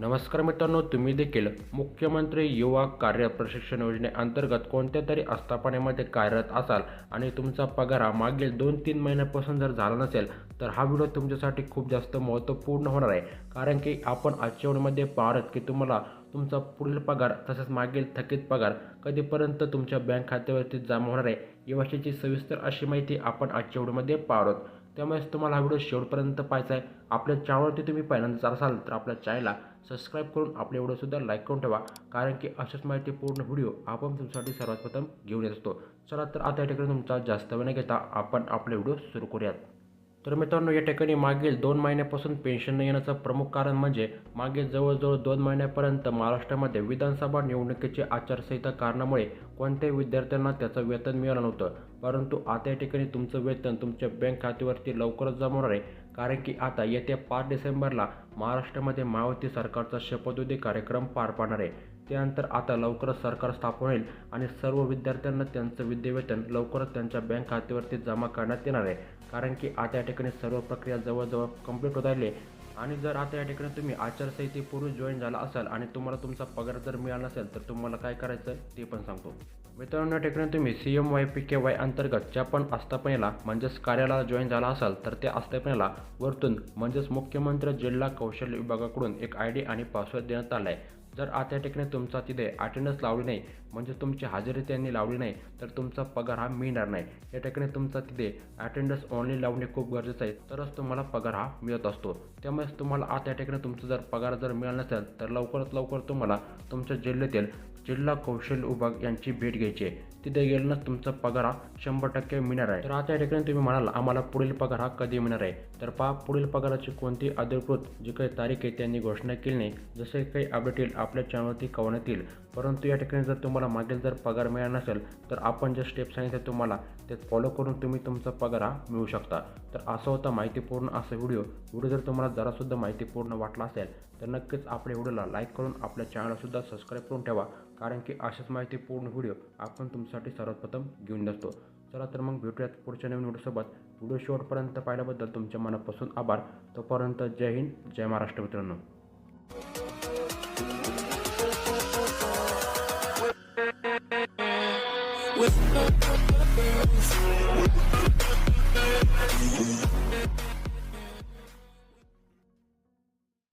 नमस्कार मित्रांनो तुम्ही देखील मुख्यमंत्री युवा कार्य प्रशिक्षण योजनेअंतर्गत कोणत्या तरी आस्थापनेमध्ये कार्यरत असाल आणि तुमचा पगार हा मागील दोन तीन महिन्यापासून जर झाला नसेल तर हा व्हिडिओ तुमच्यासाठी खूप जास्त महत्त्वपूर्ण होणार आहे. कारण की आपण आजच्या व्हिडिओमध्ये पाहत की तुम्हाला तुमचा पुढील पगार तसेच मागील थकीत पगार कधीपर्यंत तुमच्या बँक खात्यावरती जमा होणार आहे याविषयीची सविस्तर अशी माहिती आपण आजच्या व्हिडिओमध्ये पाहत त्यामुळेच तुम्हाला हा व्हिडिओ शेवटपर्यंत पाहायचा आहे. आपल्या चॅनलवरती तुम्ही पहिल्यांदा असाल तर आपल्या चॅनलला सबस्क्राईब करून आपले व्हिडिओसुद्धा लाईक करून ठेवा. कारण की अशाच माहितीपूर्ण व्हिडिओ आपण तुमच्यासाठी सर्वात प्रथम घेऊन येत असतो. चला तर आता या ठिकाणी तुमचा जास्त वेळ न घेता आपण आपले व्हिडिओ सुरू करूयात. तर मित्रांनो या ठिकाणी मागील दोन महिन्यापासून पेन्शन न येण्याचं प्रमुख कारण म्हणजे मागील जवळजवळ दोन महिन्यापर्यंत महाराष्ट्रामध्ये विधानसभा निवडणुकीची आचारसंहिता कारणामुळे कोणत्याही विद्यार्थ्यांना त्याचं वेतन मिळालं नव्हतं. परंतु आता या ठिकाणी तुमचं वेतन तुमच्या बँक खात्यावरती लवकरच जमा होणार आहे. कारण की आता येत्या पाच डिसेंबरला महाराष्ट्रामध्ये मायावती सरकारचा शपथविधी कार्यक्रम पार पाडणार आहे. त्यानंतर आता लवकरच सरकार स्थापन होईल आणि सर्व विद्यार्थ्यांना त्यांचं विद्यावेतन लवकरच त्यांच्या बँक खात्यावरती जमा करण्यात येणार आहे. कारण की आता या ठिकाणी सर्व प्रक्रिया जवळजवळ कंप्लीट होत आली आणि जर आता या ठिकाणी तुम्ही आचारसंहितेपूर्वी जॉईन झाला असाल आणि तुम्हाला तुमचा पगार जर मिळाला नसेल तर तुम्हाला काय करायचं ते पण सांगतो. मित्रांनो ठिकाणी तुम्ही C M Y P K Y अंतर्गत ज्या पण आस्थापनेला म्हणजेच कार्याला जॉईन झाला असाल तर त्या आस्थापनेला वरतून म्हणजेच मुख्यमंत्री जिल्हा कौशल्य विभागाकडून एक आय डी आणि पासवर्ड देण्यात आला आहे जर आता या ठिकाणी तुमचा तिथे अटेंडन्स लावली नाही म्हणजे तुमची हजेरी त्यांनी लावली नाही तर तुमचा पगार हा मिळणार नाही. या ठिकाणी तुमचा तिथे अटेंडन्स ओनली लावणे खूप गरजेचं आहे तरच तुम्हाला पगार हा मिळत असतो. त्यामुळेच तुम्हाला आता या ठिकाणी तुमचा जर पगार जर मिळाला नसेल तर लवकरात लवकर तुम्हाला तुमच्या जिल्ह्यातील जिल्हा कौशल्य विभाग यांची भेट घ्यायची आहे. तिथे गेल्यानंच तुमचा पगार हा शंभर टक्के मिळणार आहे. तर आता या ठिकाणी तुम्ही म्हणाल आम्हाला पुढील पगार हा कधी मिळणार आहे? तर पहा पुढील पगाराची कोणती अधिकृत जी काही तारीख आहे त्यांनी घोषणा केली नाही. जसे काही अपडेट येईल आपल्या चॅनलवरती कळवण्यात येईल. परंतु या ठिकाणी जर तुम्हाला मागील जर पगार मिळाला नसेल तर आपण जे स्टेप सांगितले तुम्हाला ते फॉलो करून तुम्ही तुमचा पगार हा मिळू शकता. तर असं होता माहितीपूर्ण असा व्हिडिओ. व्हिडिओ जर तुम्हाला जरासुद्धा माहितीपूर्ण वाटला असेल तर नक्कीच आपल्या व्हिडिओला लाईक करून आपल्या चॅनलसुद्धा सबस्क्राईब करून ठेवा. कारण की अशाच माहितीपूर्ण व्हिडिओ आपण तुमच्यासाठी सर्वप्रथम घेऊन असतो चला तर मग भेटूयात पुढच्या नवीन व्हिडिओसोबत व्हिडिओ शेवटपर्यंत पाहिल्याबद्दल तुमच्या मनापासून आभार. तोपर्यंत जय हिंद जय महाराष्ट्र मित्रांनो. with